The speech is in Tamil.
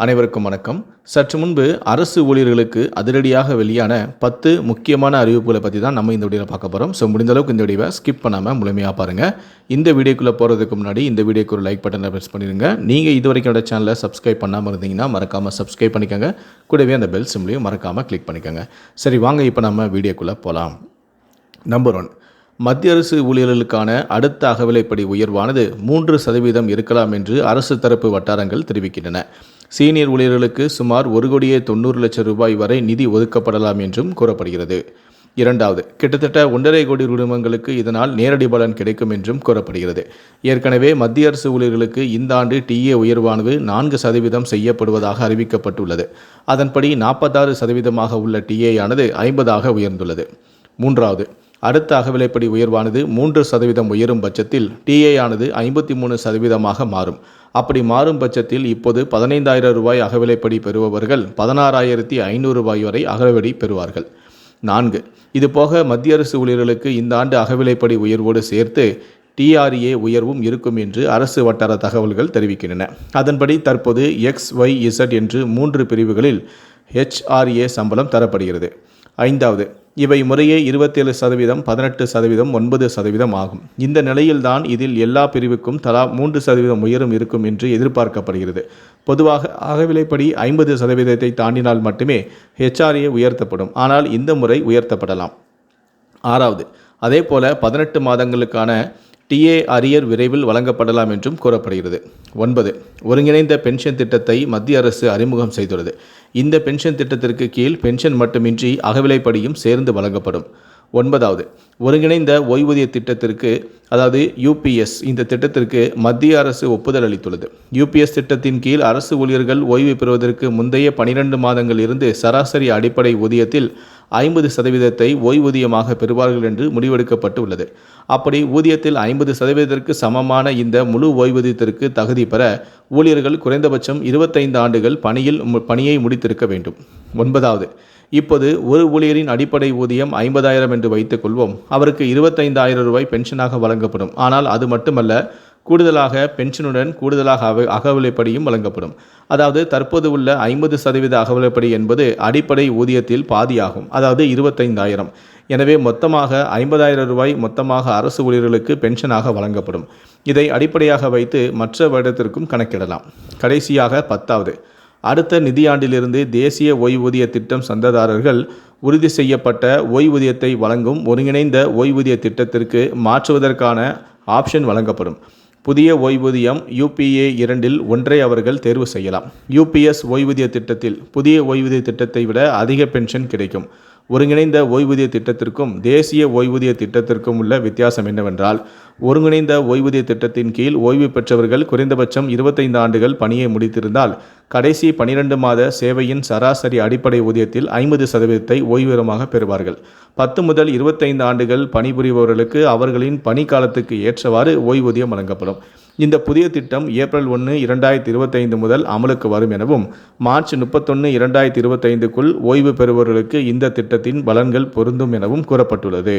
அனைவருக்கும் வணக்கம். சற்று முன்பு அரசு ஊழியர்களுக்கு அதிரடியாக வெளியான பத்து முக்கியமான அறிவிப்புகளை பற்றி தான் நம்ம இந்த வீடியோவில் பார்க்க போகிறோம் ஸோ முடிந்த அளவுக்கு இந்த வீடியோவை ஸ்கிப் பண்ணாமல் முழுமையாக பாருங்கள் இந்த வீடியோக்குள்ளே போகிறதுக்கு முன்னாடி இந்த வீடியோக்கு ஒரு லைக் பட்டனை ப்ரெஸ் பண்ணிடுங்க. நீங்கள் இது வரைக்கும் என்னோட சேனலை சப்ஸ்கிரைப் பண்ணாமல் இருந்தீங்கன்னா மறக்காமல் சப்ஸ்கிரைப் பண்ணிக்கோங்க. கூடவே அந்த பெல் சிம்லையும் மறக்காமல் கிளிக் பண்ணிக்கோங்க. சரி வாங்க இப்போ நம்ம வீடியோக்குள்ளே போகலாம் நம்பர் ஒன் மத்திய அரசு ஊழியர்களுக்கான அடுத்த அகவிலைப்படி உயர்வானது மூன்று சதவீதம் இருக்கலாம் என்று அரசு தரப்பு வட்டாரங்கள் தெரிவிக்கின்றன. சீனியர் ஊழியர்களுக்கு சுமார் ஒரு கோடியே தொண்ணூறு லட்சம் ரூபாய் வரை நிதி ஒதுக்கப்படலாம் என்றும் கூறப்படுகிறது. இரண்டாவது கிட்டத்தட்ட ஒன்றரை கோடி குடும்பங்களுக்கு இதனால் நேரடி பலன் கிடைக்கும் என்றும் கூறப்படுகிறது. ஏற்கனவே மத்திய அரசு ஊழியர்களுக்கு இந்த ஆண்டு டிஏ உயர்வானது நான்கு சதவீதம் செய்யப்படுவதாக அறிவிக்கப்பட்டுள்ளது. அதன்படி நாற்பத்தாறு சதவீதமாக உள்ள டிஏயானது ஐம்பதாக உயர்ந்துள்ளது. மூன்றாவது அடுத்த அகவிலைப்படி உயர்வானது மூன்று சதவீதம் உயரும் பட்சத்தில் டிஏ ஆனது ஐம்பத்தி மூணு சதவீதமாக மாறும். அப்படி மாறும் பட்சத்தில் இப்போது பதினைந்தாயிரம் ரூபாய் அகவிலைப்படி பெறுபவர்கள் பதினாறாயிரத்தி ஐநூறு ரூபாய் வரை அகவிலைப்படி பெறுவார்கள். நான்கு. இதுபோக மத்திய அரசு ஊழியர்களுக்கு இந்த ஆண்டு அகவிலைப்படி உயர்வோடு சேர்த்து டிஆர்ஏ உயர்வும் இருக்கும் என்று அரசு வட்டார தகவல்கள் தெரிவிக்கின்றன. அதன்படி தற்போது எக்ஸ் ஒய் இசட் என்று மூன்று பிரிவுகளில் ஹெச்ஆர்ஏ சம்பளம் தரப்படுகிறது. ஐந்தாவது இவை முறையே இருபத்தேழு சதவீதம் பதினெட்டு சதவீதம் ஒன்பது சதவீதம் ஆகும். இந்த நிலையில்தான் இதில் எல்லா பிரிவுக்கும் தலா மூன்று சதவீதம் உயரும் இருக்கும் என்று எதிர்பார்க்கப்படுகிறது. பொதுவாக அகவிலைப்படி ஐம்பது சதவீதத்தை தாண்டினால் மட்டுமே ஹெச்ஆர்ஏ உயர்த்தப்படும். ஆனால் இந்த முறை உயர்த்தப்படலாம். ஆறாவது அதே போல பதினெட்டு மாதங்களுக்கான டிஏ அரியர் விரைவில் வழங்கப்படலாம் என்றும் கூறப்படுகிறது. ஒன்பது ஒருங்கிணைந்த பென்ஷன் திட்டத்தை மத்திய அரசு அறிமுகம் செய்துள்ளது. இந்த பென்ஷன் திட்டத்திற்கு கீழ் பென்ஷன் மட்டுமின்றி அகவிலைப்படியும் சேர்ந்து வழங்கப்படும். ஒன்பதாவது ஒருங்கிணைந்த ஓய்வூதிய திட்டத்திற்கு அதாவது யூபிஎஸ் இந்த திட்டத்திற்கு மத்திய அரசு ஒப்புதல் அளித்துள்ளது. யூபிஎஸ் திட்டத்தின் கீழ் அரசு ஊழியர்கள் ஓய்வு பெறுவதற்கு முந்தைய பனிரெண்டு மாதங்கள் இருந்து சராசரி அடிப்படை ஊதியத்தில் ஐம்பது சதவீதத்தை ஓய்வூதியமாக பெறுவார்கள் என்று முடிவெடுக்கப்பட்டு உள்ளது அப்படி ஊதியத்தில் ஐம்பது சதவீதத்திற்கு சமமான இந்த முழு ஓய்வூதியத்திற்கு தகுதி பெற ஊழியர்கள் குறைந்தபட்சம் இருபத்தைந்து ஆண்டுகள் பணியில் மு- பணியை முடித்திருக்க வேண்டும். ஒன்பதாவது இப்போது ஒரு ஊழியரின் அடிப்படை ஊதியம் ஐம்பதாயிரம் என்று வைத்துக் கொள்வோம். அவருக்கு இருபத்தைந்தாயிரம் ரூபாய் பென்ஷனாக வழங்கப்படும். ஆனால் அது மட்டுமல்ல கூடுதலாக பென்ஷனுடன் கூடுதலாக அக அகவிலைப்படியும் வழங்கப்படும். அதாவது தற்போது உள்ள ஐம்பது சதவீத அகவிலைப்படி என்பது அடிப்படை ஊதியத்தில் பாதியாகும். அதாவது இருபத்தைந்தாயிரம். எனவே மொத்தமாக ஐம்பதாயிரம் ரூபாய் மொத்தமாக அரசு ஊழியர்களுக்கு பென்ஷனாக வழங்கப்படும். இதை அடிப்படையாக வைத்து மற்ற வருடத்திற்கும் கணக்கிடலாம். கடைசியாக பத்தாவது. அடுத்த நிதியாண்டிலிருந்து தேசிய ஓய்வூதிய திட்டம் சந்ததாரர்கள் உறுதி செய்யப்பட்ட ஓய்வூதியத்தை வழங்கும் ஒருங்கிணைந்த ஓய்வூதிய திட்டத்திற்கு மாற்றுவதற்கான ஆப்ஷன் வழங்கப்படும். புதிய ஓய்வூதியம் யூபிஏ இரண்டில் ஒன்றை அவர்கள் தேர்வு செய்யலாம். யூபிஎஸ் ஓய்வூதிய திட்டத்தில் புதிய ஓய்வூதிய திட்டத்தை விட அதிக பென்ஷன் கிடைக்கும். ஒருங்கிணைந்த ஓய்வூதிய திட்டத்திற்கும் தேசிய ஓய்வூதிய திட்டத்திற்கும் உள்ள வித்தியாசம் என்னவென்றால் ஒருங்கிணைந்த ஓய்வூதிய திட்டத்தின் கீழ் ஓய்வு பெற்றவர்கள் குறைந்தபட்சம் இருபத்தைந்து ஆண்டுகள் பணியை முடித்திருந்தால் கடைசி பனிரெண்டு மாத சேவையின் சராசரி அடிப்படை ஊதியத்தில் ஐம்பது சதவீதத்தை ஓய்வூரமாக பெறுவார்கள். பத்து முதல் இருபத்தைந்து ஆண்டுகள் பணிபுரிபவர்களுக்கு அவர்களின் பணி காலத்துக்கு ஏற்றவாறு ஓய்வூதியம் வழங்கப்படும். இந்த புதிய திட்டம் ஏப்ரல் ஒன்று இரண்டாயிரத்தி இருபத்தைந்து முதல் அமலுக்கு வரும் எனவும் மார்ச் முப்பத்தொன்று இரண்டாயிரத்தி இருபத்தைந்துக்குள் ஓய்வு பெறுபவர்களுக்கு இந்த திட்டத்தின் பலன்கள் பொருந்தும் எனவும் கூறப்பட்டுள்ளது.